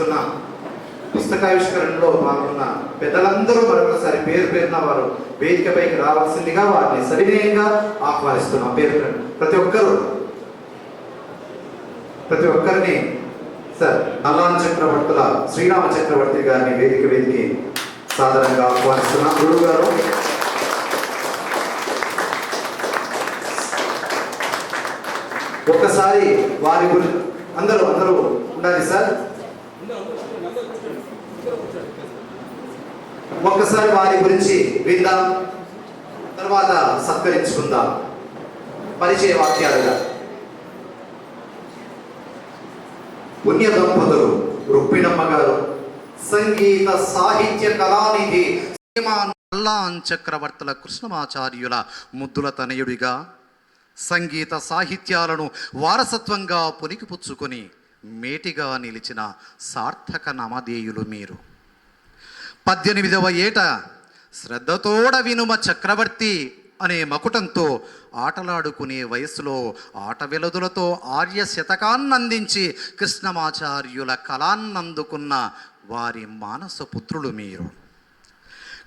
అందరికీ పుస్తకావిష్కరణలో పాల్గొన్న పెద్దలందరూ మరొకసారి పేరు పేరున వారు వేదికపైకి రావాల్సిందిగా వారిని సవినయంగా ఆహ్వానిస్తున్నాం. పేరు ప్రతి ఒక్కరూ. ప్రతి ఒక్కరిని సార్ నల్లాన్ చక్రవర్తుల శ్రీరామ చక్రవర్తి గారిని వేదిక వేదికి సాధారణంగా ఆహ్వానిస్తున్నాం. గురువు గారు. ఒక్కసారి వారి గురి అందరూ అందరూ ఉండాలి సార్. ఒక్కసారి వారి గురించి విందాం. తర్వాత సత్కరించుకుందాం. పరిచయ వాక్యాలుగా. పుణ్య దంపతులు రుక్మిణమ్మ గారు సంగీత సాహిత్య కళానిధి అల్లాన్ చక్రవర్తుల కృష్ణమాచార్యుల ముద్దుల తనయుడిగా సంగీత సాహిత్యాలను వారసత్వంగా పునికిపుచ్చుకొని మేటిగా నిలిచిన సార్థక నమదేయులు మీరు. పద్దెనిమిదవ ఏట శ్రద్ధతోడ వినుమ చక్రవర్తి అనే మకుటంతో ఆటలాడుకునే వయసులో ఆట వెలుదులతో ఆర్య శతకాన్నందించి కృష్ణమాచార్యుల కళాన్నందుకున్న వారి మానస పుత్రులు మీరు.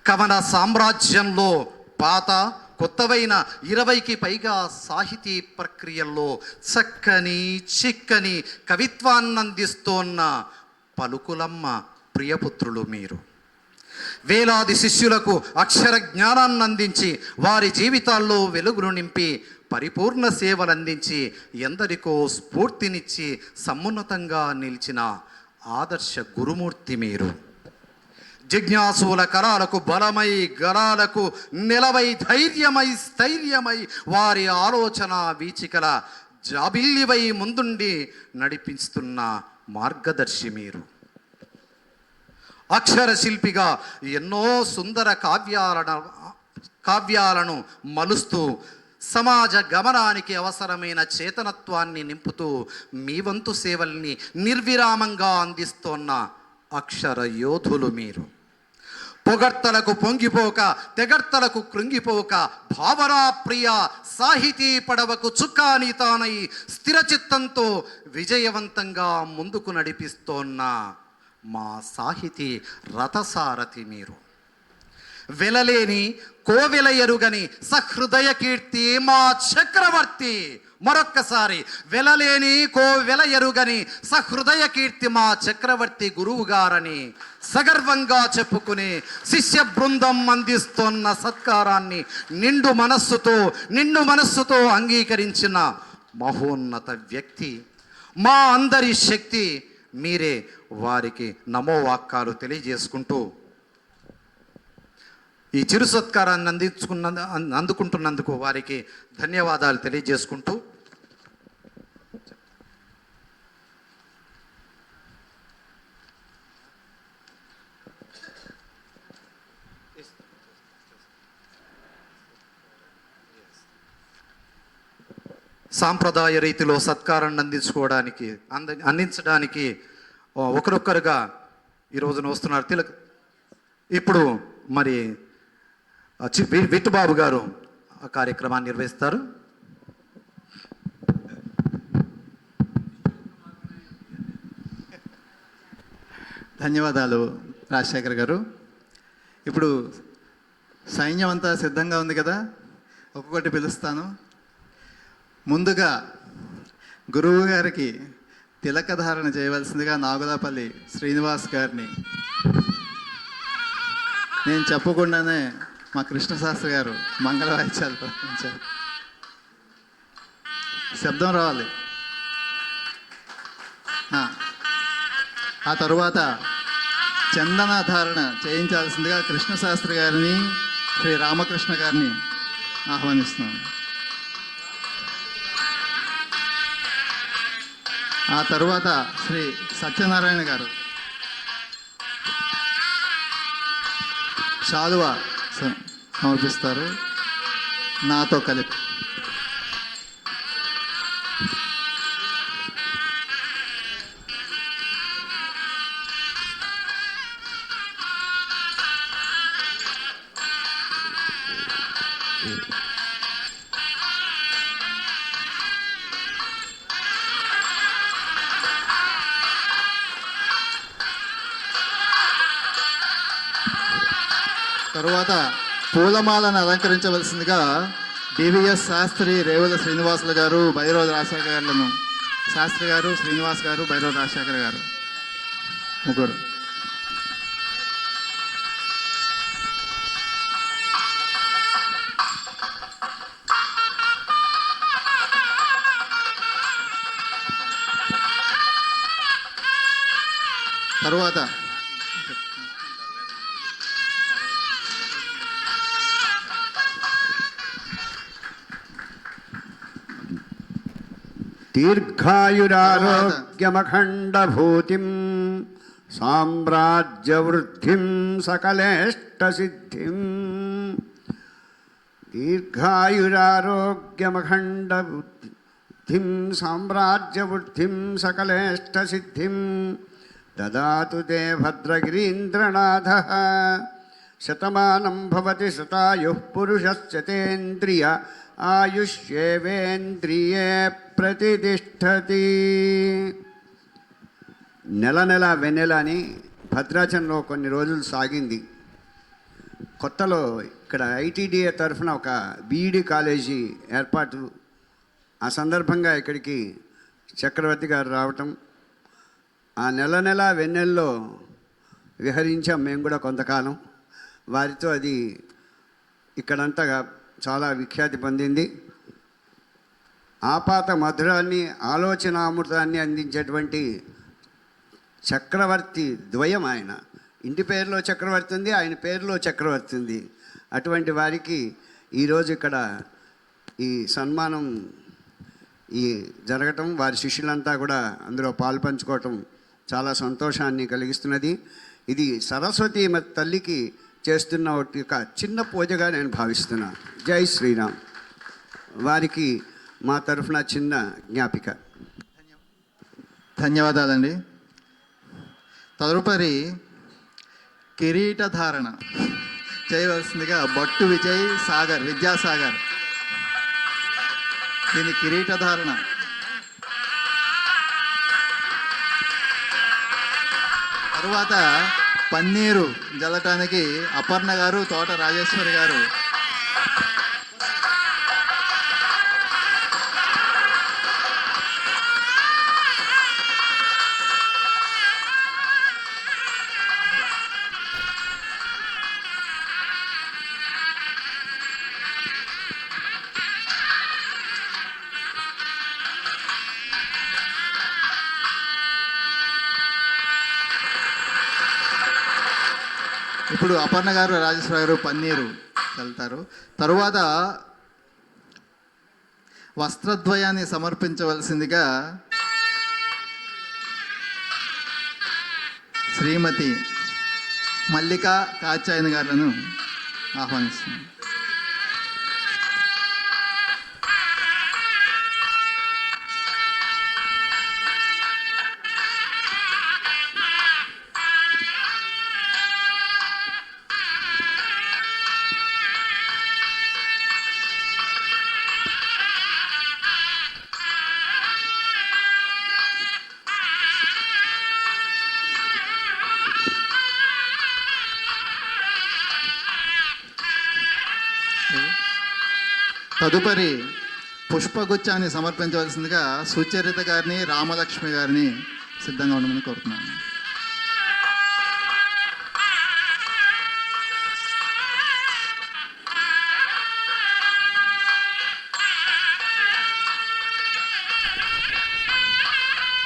కవన సామ్రాజ్యంలో పాత కొత్తవైన ఇరవైకి పైగా సాహితీ ప్రక్రియల్లో చక్కని చిక్కని కవిత్వాన్నందిస్తోన్న పలుకులమ్మ ప్రియపుత్రులు మీరు. వేలాది శిష్యులకు అక్షర జ్ఞానాన్ని అందించి వారి జీవితాల్లో వెలుగును నింపి పరిపూర్ణ సేవలు అందించి ఎందరికో స్ఫూర్తినిచ్చి సమున్నతంగా నిలిచిన ఆదర్శ గురుమూర్తి మీరు. జిజ్ఞాసుల కరాలకు బలమై గరాలకు నిలవై ధైర్యమై స్థైర్యమై వారి ఆలోచన వీచికల జాబిల్లివై ముందుండి నడిపిస్తున్న మార్గదర్శి మీరు. అక్షర శిల్పిగా ఎన్నో సుందర కావ్యాలను కావ్యాలను మలుస్తూ సమాజ గమనానికి అవసరమైన చేతనత్వాన్ని నింపుతూ మీ వంతు సేవల్ని నిర్విరామంగా అందిస్తోన్న అక్షర యోధులు మీరు. పొగడ్తలకు పొంగిపోక తెగడ్తలకు కృంగిపోక భావనా ప్రియ సాహితీ పడవకు చుక్కాని తానై స్థిరచిత్తంతో విజయవంతంగా ముందుకు నడిపిస్తోన్న మా సాహితీ రథసారథి మీరు. వెలలేని కోవెల ఎరుగని సహృదయ కీర్తి మా చక్రవర్తి. మరొక్కసారి వెలలేని కోవెల ఎరుగని సహృదయ కీర్తి మా చక్రవర్తి గురువు గారని సగర్వంగా చెప్పుకుని శిష్య బృందం అందిస్తున్న సత్కారాన్ని నిండు మనస్సుతో నిండు మనస్సుతో అంగీకరించిన మహోన్నత వ్యక్తి మా అందరి శక్తి మీరే. వారికి నమోవాక్కాలు తెలియజేసుకుంటూ ఈ చిరు సత్కారాన్ని అందించుకున్న అందుకుంటున్నందుకు వారికి ధన్యవాదాలు తెలియజేసుకుంటూ సాంప్రదాయ రీతిలో సత్కారాన్ని అందించుకోవడానికి అంద అందించడానికి ఒకరొక్కరుగా ఈ రోజున వస్తున్నారు. తిలక్ ఇప్పుడు మరి ఆ, విట్టుబాబు గారు ఆ కార్యక్రమాన్ని నిర్వహిస్తారు. ధన్యవాదాలు రాజశేఖర్ గారు. ఇప్పుడు సైన్యం అంతా సిద్ధంగా ఉంది కదా? ఒక్కొక్కటి పిలుస్తాను. ముందుగా గురువు గారికి తిలకధారణ చేయవలసిందిగా నాగులపల్లి శ్రీనివాస్ గారిని. నేను చెప్పకుండానే మా కృష్ణశాస్త్రి గారు మంగళ వాయిద్యాలు ప్రారంభించారు శబ్దం రావాలి. ఆ. తరువాత చందనాధారణ చేయించాల్సిందిగా కృష్ణశాస్త్రి గారిని శ్రీ రామకృష్ణ గారిని ఆహ్వానిస్తున్నాను. ఆ తరువాత శ్రీ సత్యనారాయణ గారు. శాలువ సమర్పిస్తారు. నాతో కలిపి. తర్వాత పూలమాలను అలంకరించవలసిందిగా డివిఎస్ శాస్త్రి రేవుల శ్రీనివాసులు గారు భైరవ రాజశేఖర్ గారులను శాస్త్రి గారు శ్రీనివాస్ గారు భైరవ రాజశేఖర్ గారు ముగ్గురు. दीर्घायुरारोग्यमखंड भूति साम्राज्यवृद्धि सकलेष्ट दीर्घायुरारोग्यमखण्डभूतिं साम्राज्यवृद्धिं सकलेष्टसिद्धिं दीर्घायुरारोग्यमखण्डबुद्धिं साम्राज्यवृद्धिं सकलेष्टसिद्धिं ददातु ते भद्रगिरीद्रनाथ शतमानं भवति शतायुः पुरुषस्य तेन्द्रिय ఆయుష్యేవేంద్రియే ప్రతిష్టతి. నెల నెల వెన్నెల అని భద్రాచలంలో కొన్ని రోజులు సాగింది. కొత్తలో ఇక్కడ ఐటీడీఏ తరఫున ఒక బీఈడి కాలేజీ ఏర్పాటు. ఆ సందర్భంగా ఇక్కడికి చక్రవర్తి గారు రావటం. ఆ నెల నెల వెన్నెల్లో విహరించాం మేము కూడా కొంతకాలం. వారితో అది ఇక్కడంతా చాలా విఖ్యాతి పొందింది. ఆపాత మధురాన్ని ఆలోచనామృతాన్ని అందించేటువంటి చక్రవర్తి ద్వయం ఆయన. ఇంటి పేరులో చక్రవర్తి ఉంది ఆయన పేరులో చక్రవర్తి ఉంది. అటువంటి వారికి ఈరోజు ఇక్కడ ఈ సన్మానం ఈ జరగటం వారి శిష్యులంతా కూడా అందులో పాల్పంచుకోవటం చాలా సంతోషాన్ని కలిగిస్తున్నది. ఇది సరస్వతి తల్లికి చేస్తున్న ఒక చిన్న పూజగా నేను భావిస్తున్నాను జై శ్రీరామ్. వారికి మా తరఫున చిన్న జ్ఞాపిక. ధన్యవాదాలండి. తదుపరి కిరీటధారణ. చేయవలసిందిగా బట్టు విజయ్ సాగర్ విద్యాసాగర్. దీని కిరీటధారణ. తరువాత పన్నీరు జల్లటానికి అపర్ణ గారు తోట రాజేశ్వరి గారు అపర్ణ గారు రాజేశ్వర గారు పన్నీరు వెళ్తారు తరువాత వస్త్రద్వయాన్ని సమర్పించవలసిందిగా శ్రీమతి మల్లిక కాచాయన గారులను ఆహ్వానిస్తుంది తదుపరి పుష్పగుచ్చాన్ని సమర్పించవలసిందిగా సుచరిత గారిని రామలక్ష్మి గారిని సిద్ధంగా ఉండమని కోరుతున్నాను.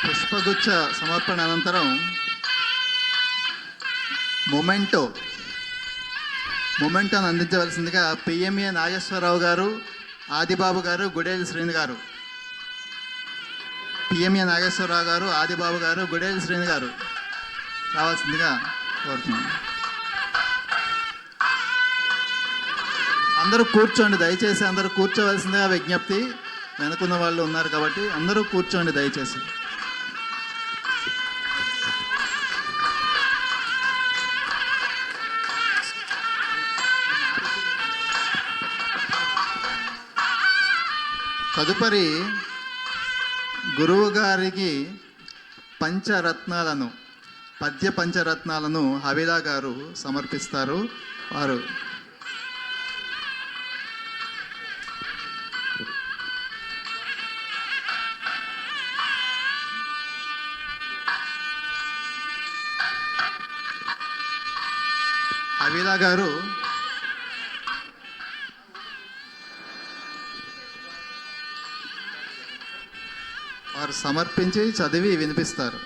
పుష్పగుచ్చ సమర్పణ అనంతరం మొమెంటో మొమెంటోను అందించవలసిందిగా పిఎంఏ నాగేశ్వరరావు గారు ఆదిబాబు గారు గుడేలి శ్రీని గారు. పిఎంఏ నాగేశ్వరరావు గారు ఆదిబాబు గారు గుడేలి శ్రీని గారు. రావాల్సిందిగా కోరుతున్నాను. అందరూ కూర్చోండి దయచేసి అందరూ కూర్చోవలసిందిగా విజ్ఞప్తి. వెనుకున్న వాళ్ళు ఉన్నారు కాబట్టి అందరూ కూర్చోండి దయచేసి. తదుపరి గురువు గారికి పంచరత్నాలను పద్య పంచరత్నాలను హవిలా గారు సమర్పిస్తారు వారు. వారు చదివి వినిపిస్తారు.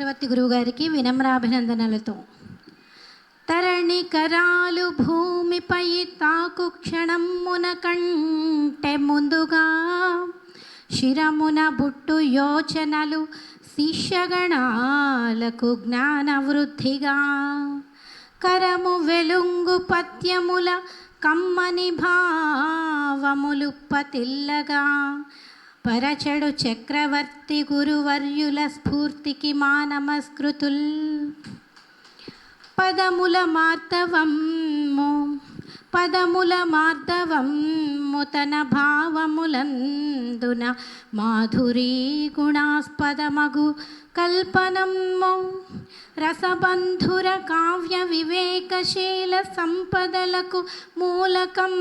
చక్రవర్తి గురువుగారికి వినమ్రాభినందనలతో. తరణి కరాలు భూమిపై తాకు క్షణమున కంటే ముందుగా శిరమున బుట్టు యోచనలు శిష్యగణాలకు జ్ఞానవృద్ధిగా. కరము వెలుంగు పత్యముల కమ్మని భావములు పతిల్లగా. పరచడు చక్రవర్తి గురువర్యుల స్ఫూర్తికి మా నమస్కృతుల్ పదముల మార్తవమ్ము పదముల మార్దవమ్ము తన భావములందున మాధురీ గుణాస్పదమగు కల్పనము రసబంధుర కావ్య వివేకశీల సంపదలకు మూలకం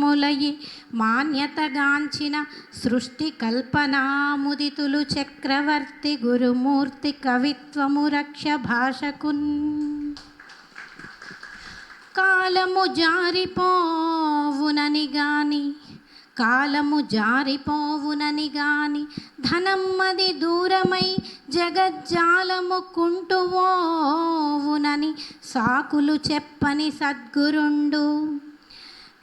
ములయి మాన్యతగాంచిన సృష్టి కల్పనాముదితులు చక్రవర్తి గురుమూర్తి కవిత్వము రక్ష భాషకున్. కాలము జారిపోవునని గాని కాలము జారిపోవునని గాని ధనమ్మది దూరమై జగజ్జాలము కుంటువోవునని సాకులు చెప్పని సద్గురుండు.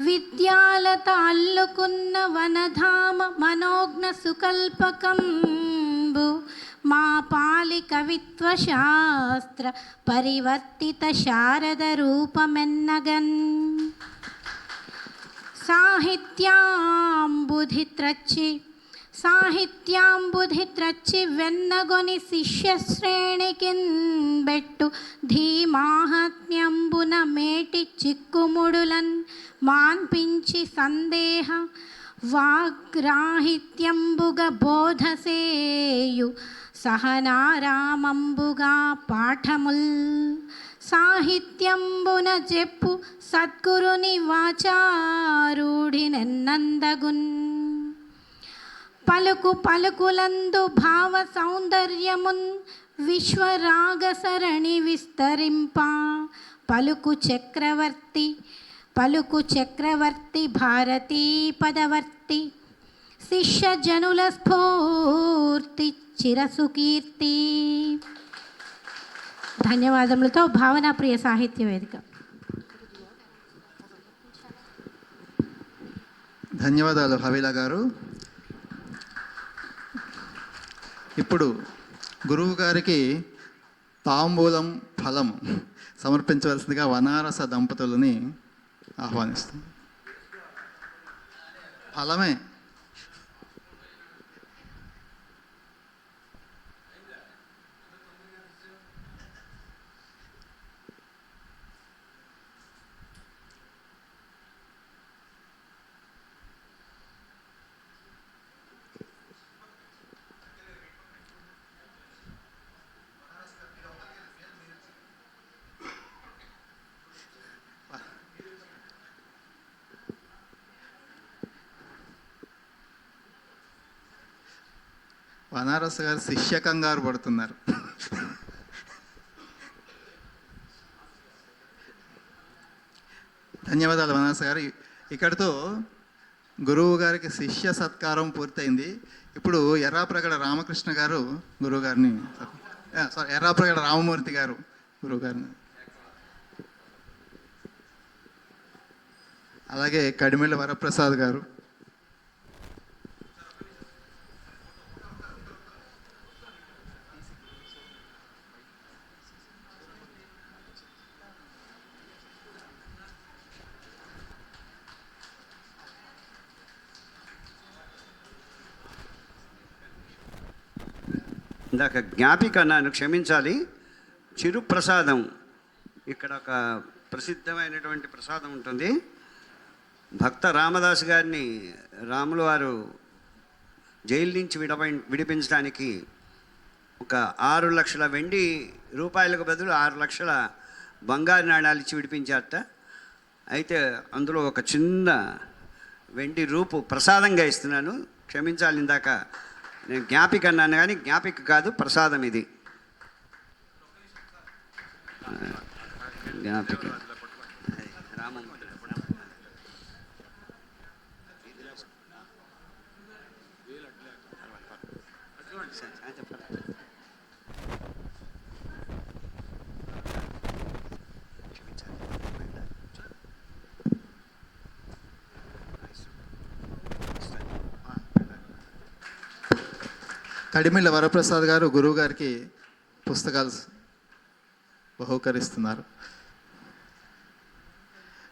విద్యాలత అల్లుకున్న వనధామ మనోజ్ఞ సుకల్పకంబు మా పాలి కవిత్వ శాస్త్ర పరివర్తిత శారద రూపమెన్నగన్. సాహిత్యాంబుధి త్రచ్చి సాహిత్యాంబుధిత్రచ్చి వెన్నగొని శిష్య బెట్టు ధీమాహాత్మ్యంబున మేటి చిక్కుముడులన్ మాన్పించి సందేహ వాగ్రాహిత్యంబుగ బోధసేయు సహనారామంబుగా పాఠముల్ సాహిత్యంబున చెప్పు సద్గురుని వాచారూఢినెన్నందగున్ పలుకు పలుకులందు భావ సౌందర్యమున్ విశ్వరాగ సరణి విస్తరింప. పలుకు చక్రవర్తి పలుకు చక్రవర్తి భారతీ పదవర్తి శిష్య జనుల స్ఫూర్తి చిరసుకీర్తి ధన్యవాదములతో భావనా ప్రియ సాహిత్య వేదిక. ధన్యవాదాలు హవిలా గారు. ఇప్పుడు గురువు గారికి తాంబూలం ఫలం సమర్పించవలసిందిగా వనారస దంపతులని ఆహ్వానిస్తుంది. ఫలమే. బనారస్ గారు శిష్య కంగారు పడుతున్నారు ధన్యవాదాలు బనారస్ గారు. ఇక్కడితో గురువు గారికి శిష్య సత్కారం పూర్తయింది. ఇప్పుడు ఎర్రాప్రగడ రామకృష్ణ గారు గురువు గారిని సారీ ఎర్రాప్రగడ రామమూర్తి గారు గురువు గారిని. అలాగే కడిమెళ్ళ వరప్రసాద్ గారు. ఒక జ్ఞాపిక అన్నాను క్షమించాలి. చిరు ప్రసాదం ఇక్కడ ఒక ప్రసిద్ధమైనటువంటి ప్రసాదం ఉంటుంది. భక్త రామదాస్ గారిని రాములు వారు జైలు నుంచి విడప విడిపించడానికి ఒక ఆరు లక్షల వెండి రూపాయలకు బదులు ఆరు లక్షల బంగారు నాణాలు ఇచ్చి విడిపించారట. అయితే అందులో ఒక చిన్న వెండి రూపు ప్రసాదంగా ఇస్తున్నాను. క్షమించాలి ఇందాక నేను జ్ఞాపిక అన్నాను కానీ జ్ఞాపిక కాదు ప్రసాదం ఇది. జ్ఞాపిక. రామం కడిమిళ్ళ వరప్రసాద్ గారు గురువు గారికి పుస్తకాలు బహుకరిస్తున్నారు.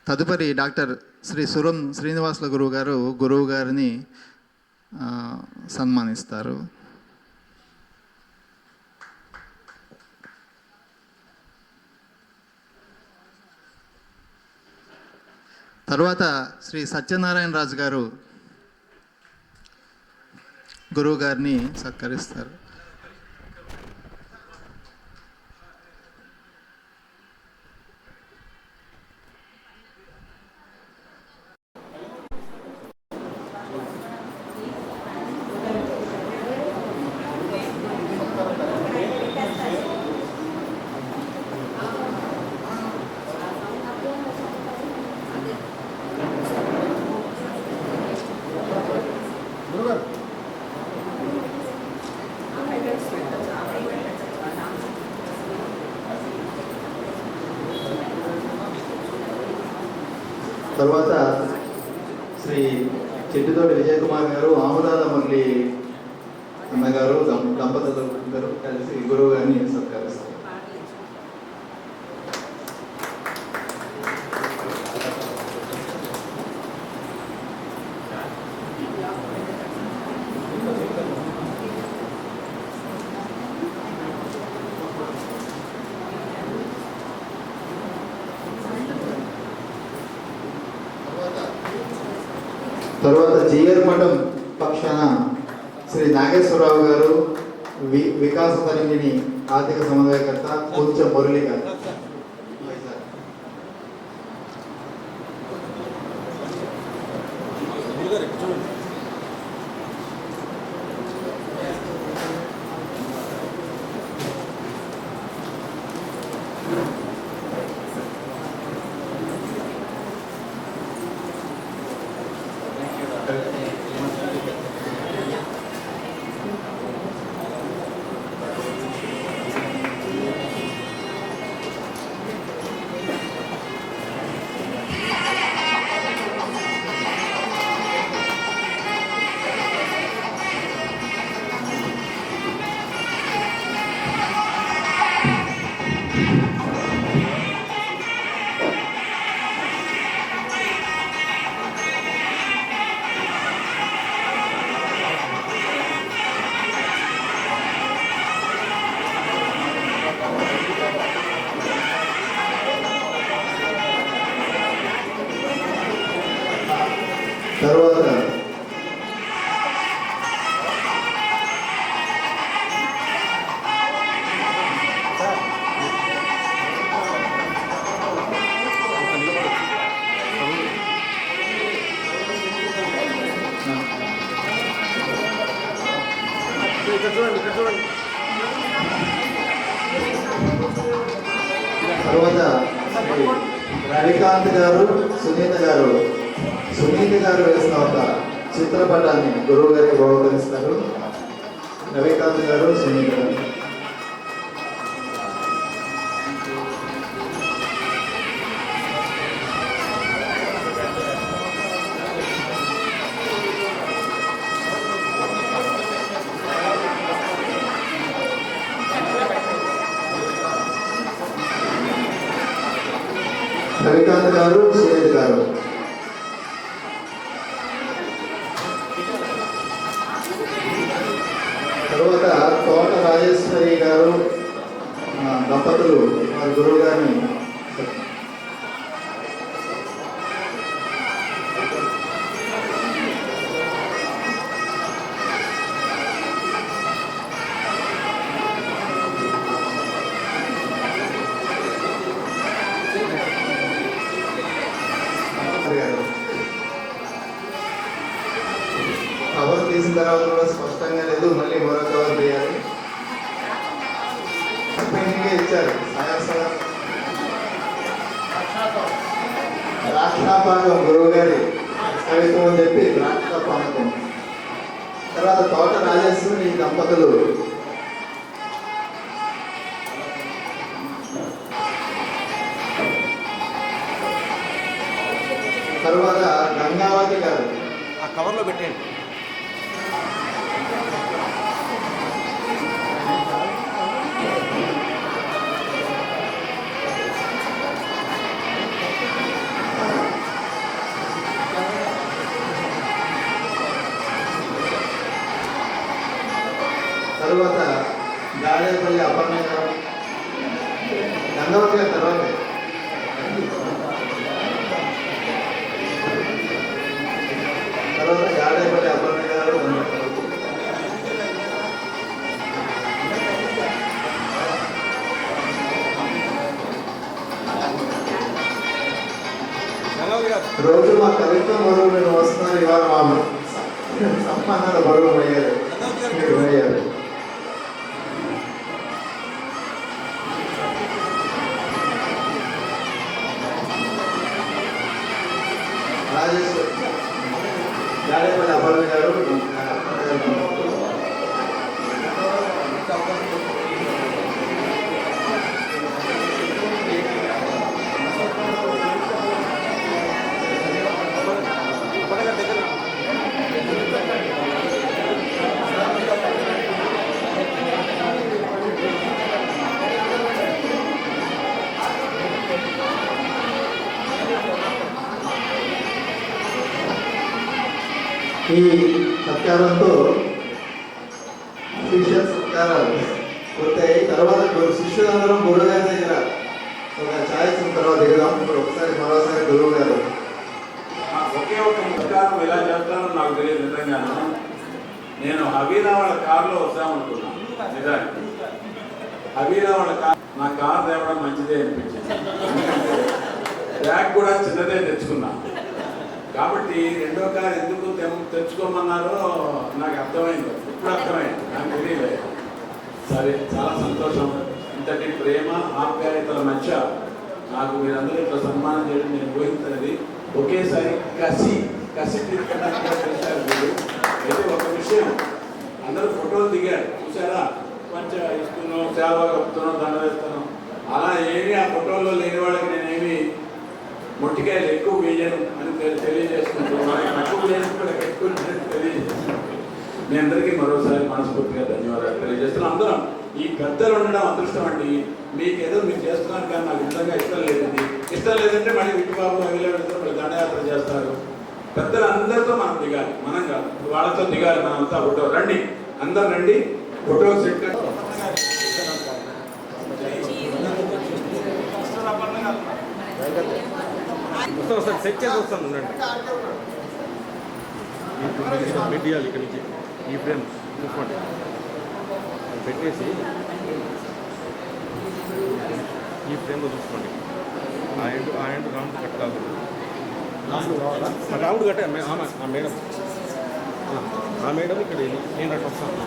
తదుపరి డాక్టర్ శ్రీ సురం శ్రీనివాసుల గురువు గారు గురువు గారిని సన్మానిస్తారు. తరువాత శ్రీ సత్యనారాయణ రాజు గారు గురువు గారిని సత్కరిస్తారు. తర్వాత శ్రీ చెట్టుతోటి విజయకుమార్ గారు ఆముదాల మురళి అన్నగారు దంప- దంపతులు ఇద్దరు కలిసి గురువు గారిని సత్కరిస్తారు తర్వాత జిఆర్ మఠం పక్షాన శ్రీ నాగేశ్వరరావు గారు వి వికాస తరంగిణి ఆర్థిక సమన్వయకర్త కొంచెం మురళి గారు. తర్వాత రవికాంత్ గారు సునీత గారు. సునీత గారు వేసిన ఒక చిత్రపటాన్ని గురువు గారికి బహుకరిస్తారు. రవికాంత్ గారు సునీత గారు. గాడేపల్లి అపర్ణ గారు గురువు గారు ఒకే ఒక నమస్కారం ఎలా చేస్తానో నాకు తెలియదు నిజంగాను. నేను హబీనా వాళ్ళ కారులో వస్తామనుకున్నాను నిజానికి. హబీనా వాళ్ళ కార్ నా కార్ తేవడం మంచిదే అనిపించింది. బ్యాగ్ కూడా చిన్నదే తెచ్చుకున్నా. కాబట్టి రెండో కార్ ఎందుకు తెచ్చుకోమన్నారో నాకు అర్థమైంది. ఇప్పుడు అర్థమైంది. నాకు తెలియలేదు. సరే చాలా సంతోషం. ఇంతటి ప్రేమ ఆప్యాయతల మధ్య నాకు మీరందరూ ఇట్లా సన్మానం చేయడం నేను ఊహించినది ఒకేసారి కసి కసి తీర్చడానికి మీరు. అయితే ఒక విషయం అందరూ ఫోటోలు దిగారు. చూసారా? కొంచెం ఇస్తున్నాం సేవ కప్పుతున్నాం దండ వేస్తున్నాం. అలా ఏమి ఆ ఫోటోల్లో లేని వాళ్ళకి నేనేమి మొట్టికాయలు ఎక్కువ వేయను అని తెలియజేస్తున్నాను. తెలియజేసుకుంటున్నాను తక్కువ వేయను ఎక్కువ తెలియజేస్తున్నాను. మీ అందరికీ మరోసారి మనస్ఫూర్తిగా ధన్యవాదాలు తెలియజేస్తున్నాను. అందరం ఈ పెద్దలు ఉండడం అదృష్టం అండి. మీకు ఏదో మీరు చేస్తున్నారు కానీ నాకు నిజంగా ఇష్టం లేదండి ఇష్టం లేదంటే మళ్ళీ విట్టుబాబు అవిలో వెళ్తారు మళ్ళీ దండయాత్ర చేస్తారు. పెద్దలు అందరితో మనం దిగాలి. మనం కాదు. వాళ్ళతో దిగాలి. మనం అంతా ఫోటో. రండి. అందరు రండి. ఫోటో సెట్ వస్తాను సెట్ చేసి వస్తాను ఉండండి. పెట్టియాలి ఇక్కడ నుంచి ఈ ఫ్రేమ్ చూసుకోండి. అది పెట్టేసి ఈ ఫ్రేమ్లో చూసుకోండి. ఆ ఎండ్ ఆ ఎండ్ రౌండ్ కట్ కాకూడదు రాముడు రౌండ్ కట్టే ఆ మేడం. ఆ, మేడం ఇక్కడ నేను అట్లా వస్తాను.